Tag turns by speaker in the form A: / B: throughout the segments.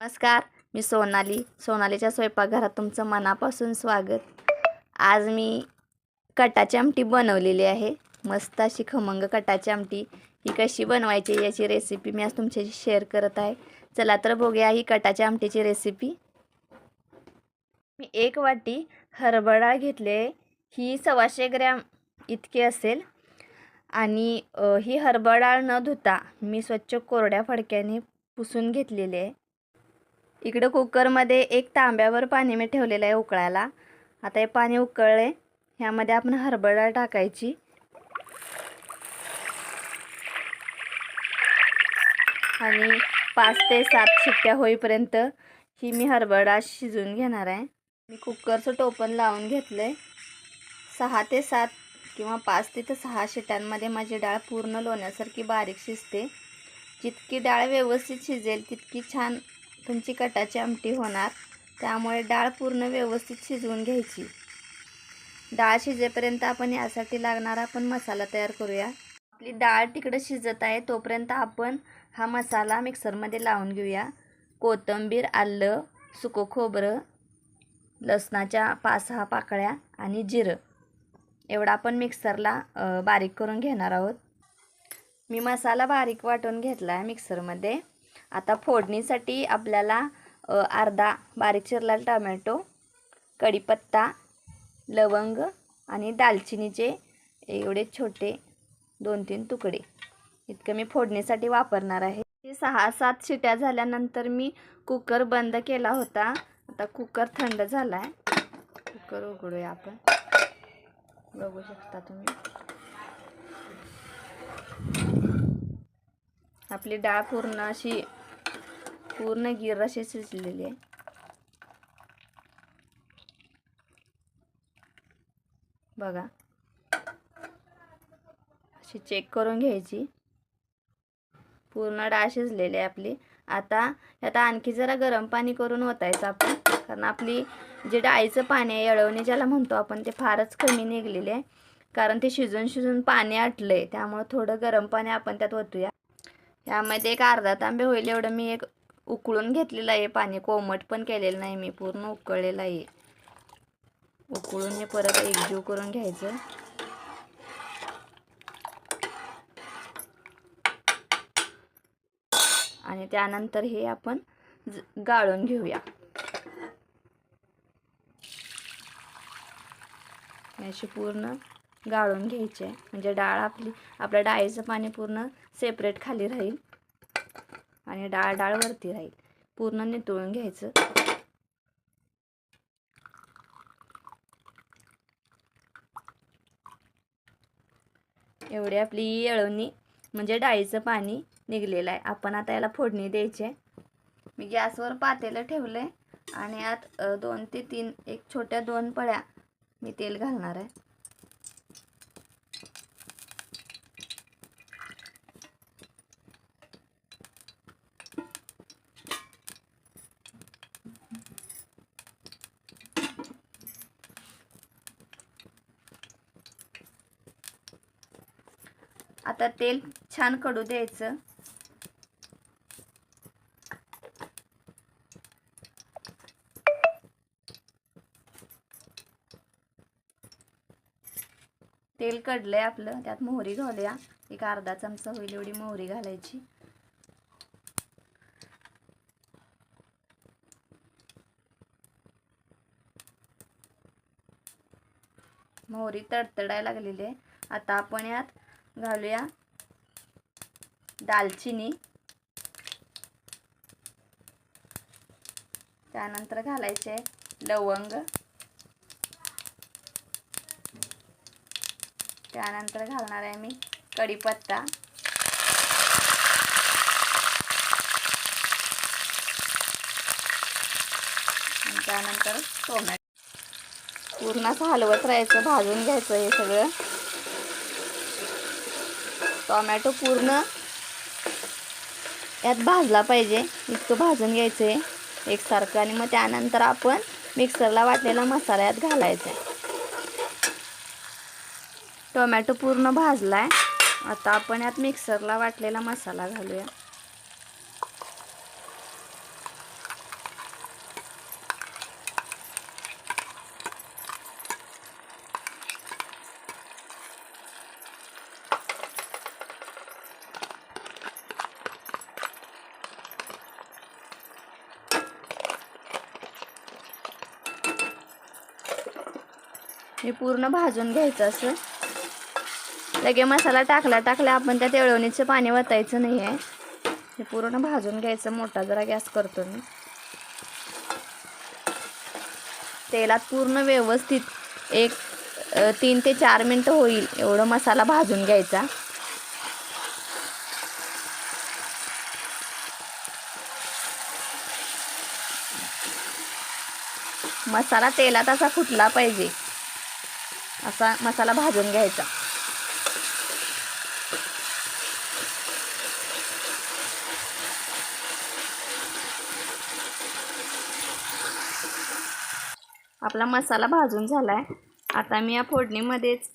A: नमस्कार मी सोनाली. सोनालीच्या स्वयंपाकघरात तुमचं मनापासून स्वागत. आज मी कटाची आमटी बनवलेली आहे. मस्त अशी खमंग कटाची आमटी. ही कशी बनवायची याची रेसिपी मी आज तुमच्याशी शेअर करत आहे. चला तर बघूया ही कटाच्या आमटीची रेसिपी मी एक वाटी हरभरा घेतले. घेतली आहे ही सव्वाशे ग्रॅम इतकी असेल. आणि ही हरभरा न धुता मी स्वच्छ कोरड्या फडक्याने पुसून घेतलेली आहे. इकडं कुकरमध्ये एक तांब्यावर पाणी मी ठेवलेलं आहे उकळायला. आता हे पाणी उकळले ह्यामध्ये आपण हरभरा टाकायची. आणि पाच ते सात शिट्ट्या होईपर्यंत ही मी हरभरा डाळ शिजवून घेणार आहे. मी कुकरचं टोपण लावून घेतलं आहे सहा ते सात किंवा पाच ते तर सहा शिट्ट्यांमध्ये माझी डाळ पूर्ण लोण्यासारखी बारीक शिजते. जितकी डाळ व्यवस्थित शिजेल तितकी छान तुमची कटाची आमटी होणार. त्यामुळे डाळ पूर्ण व्यवस्थित शिजवून घ्यायची. डाळ शिजेपर्यंत आपण यासाठी लागणारा आपण मसाला तयार करूया. आपली डाळ तिकडं शिजत आहे तोपर्यंत आपण हा मसाला मिक्सरमध्ये लावून घेऊया. कोथिंबीर आलं सुकं खोबरं लसणाच्या पाच सहा पाकळ्या आणि जिरं. एवढा आपण मिक्सरला बारीक करून घेणार आहोत. मी मसाला बारीक वाटून घेतला आहे मिक्सरमध्ये. आता फोडणीसाठी आपल्याला अर्धा बारीक चिरलेला टमॅटो कढीपत्ता लवंग आणि दालचिनीचे एवढे छोटे दोन तीन तुकडे. इतकं मी फोडणीसाठी वापरणार आहे. ते सहा सात शिट्या झाल्यानंतर मी कुकर बंद केला होता. आता कुकर थंड झाला आहे कुकर उघडूया आपण. बघू शकता तुम्ही. आपली डाळ पूर्ण अशी पूर्ण गिर असे शिजलेली आहे. बघा. अशी चेक करून घ्यायची. पूर्ण डाळ शिजलेली आहे आपली. आता आता आणखी जरा गरम पाणी करून ओतायचं आपण. कारण आपली जे डाळीचं पाणी आहे येळवणी ज्याला म्हणतो आपण ते फारच कमी निघलेले आहे. कारण ते शिजून शिजून पाणी आटलं आहे त्यामुळं थोडं गरम पाणी आपण त्यात ओतूया. यामध्ये एक अर्धा तांबे होईल एवढं मी एक उकळून घेतलेलं आहे. पाणी कोमट पण केलेलं नाही मी पूर्ण उकळलेलं आहे. उकळून हे परत एकजीव करून घ्यायचं. आणि त्यानंतर हे आपण ज- गाळून घेऊया. अशी पूर्ण गाळून घ्यायची आहे. म्हणजे डाळ आपली आपल्या डाळीचं पाणी पूर्ण सेपरेट खाली राहील. आणि डाळ डाळ वरती राहील. पूर्ण नितळून घ्यायचं. एवढी आपली येळवणी म्हणजे डाळीचं पाणी निघलेलं आहे. आपण आता याला फोडणी द्यायची आहे. मी गॅसवर पातेलं ठेवलं आहे आणि आत दोन ते तीन एक छोट्या दोन पळ्या मी तेल घालणार आहे. आता तेल छान कडू द्यायचं. तेल कडलंय आपलं त्यात मोहरी घालूया. एक अर्धा चमचा होईल एवढी मोहरी घालायची. मोहरी तडतडायला लागलेली आहे. आता आपण यात घालूया. दालचिनी. त्यानंतर घालायचे लवंग. त्यानंतर घालणार आहे मी कढीपत्ता. त्यानंतर टोमॅटो. पूर्ण असं हलवत राहायचं भाजून घ्यायचं हे सगळं. टोमॅटो पूर्ण यात भाजला पाहिजे. इतकं भाजून घ्यायचं आहे एकसारखं आणि मग त्यानंतर आपण मिक्सरला वाटलेला मसाला यात घालायचा आहे. टोमॅटो पूर्ण भाजला आहे आता आपण यात मिक्सरला वाटलेला मसाला घालूया. हे पूर्ण भाजून घ्यायचं असं. लगे मसाला टाकला टाकला आपण त्यात येळवणीचं पाणी वतायचं नाही आहे हे पूर्ण भाजून घ्यायचं मोठा जरा गॅस करतो मी. तेलात पूर्ण व्यवस्थित एक तीन ते चार मिनटं होईल एवढं मसाला भाजून घ्यायचा. मसाला तेलात असा फुटला पाहिजे. असा मसाला भाजून घ्यायचा. आपला मसाला भाजून झाला आहे आता मी या फोडणीमध्येच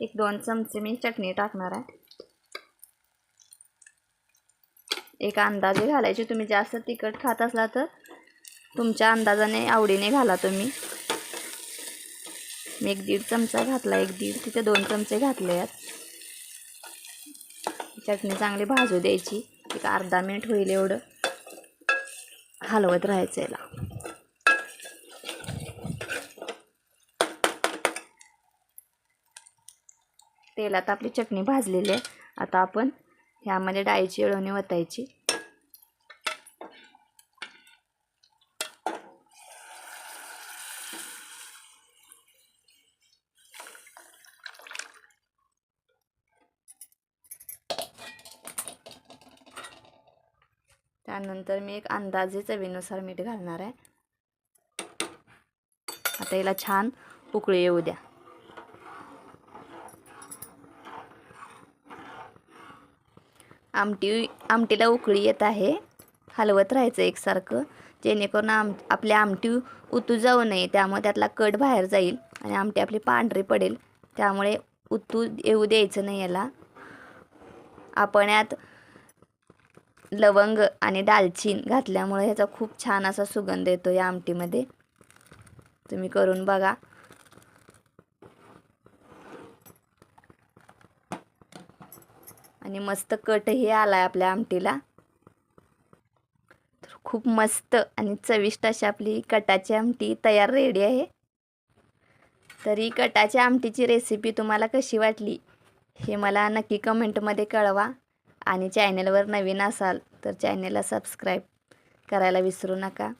A: एक दोन चमचे मी चटणी टाकणार आहे. एक अंदाजे घालायची तुम्ही जास्त तिखट खात असला तर तुमच्या अंदाजाने आवडीने घाला तुम्ही. मी एक दीड चमचा घातला एक दीड तिथे दोन चमचे घातले आहेत चटणी चांगली भाजू द्यायची. एक अर्धा मिनिट होईल एवढं. हलवत राहायचं याला. तेलात आपली चटणी भाजलेली आहे. आता आपण ह्यामध्ये डाळीची येळवणी वतायची. त्यानंतर मी एक अंदाजे चवीनुसार मीठ घालणार आहे. आता याला छान उकळी येऊ द्या. आमटी आमटीला उकळी येत आहे. हलवत राहायचं एकसारखं. जेणेकरून आम आपली आमटी उतू जाऊ नये त्यामुळे त्यातला कट बाहेर जाईल आणि आमटी आपली पांढरी पडेल. त्यामुळे उतू येऊ द्यायचं नाही याला. आपण यात लवंग आणि दालचीन घातल्यामुळे ह्याचा खूप छान असा सुगंध येतो या आमटीमध्ये. तुम्ही करून बघा. आणि मस्त कटही आलाय आपल्या आमटीला. तर खूप मस्त आणि चविष्ट अशी आपली कटाची आमटी तयार रेडी आहे. तर ही कटाच्या आमटीची रेसिपी तुम्हाला कशी वाटली हे मला नक्की कमेंटमध्ये कळवा. आणि चॅनलवर नवीन असाल तर चॅनेलला सबस्क्राईब करायला विसरू नका.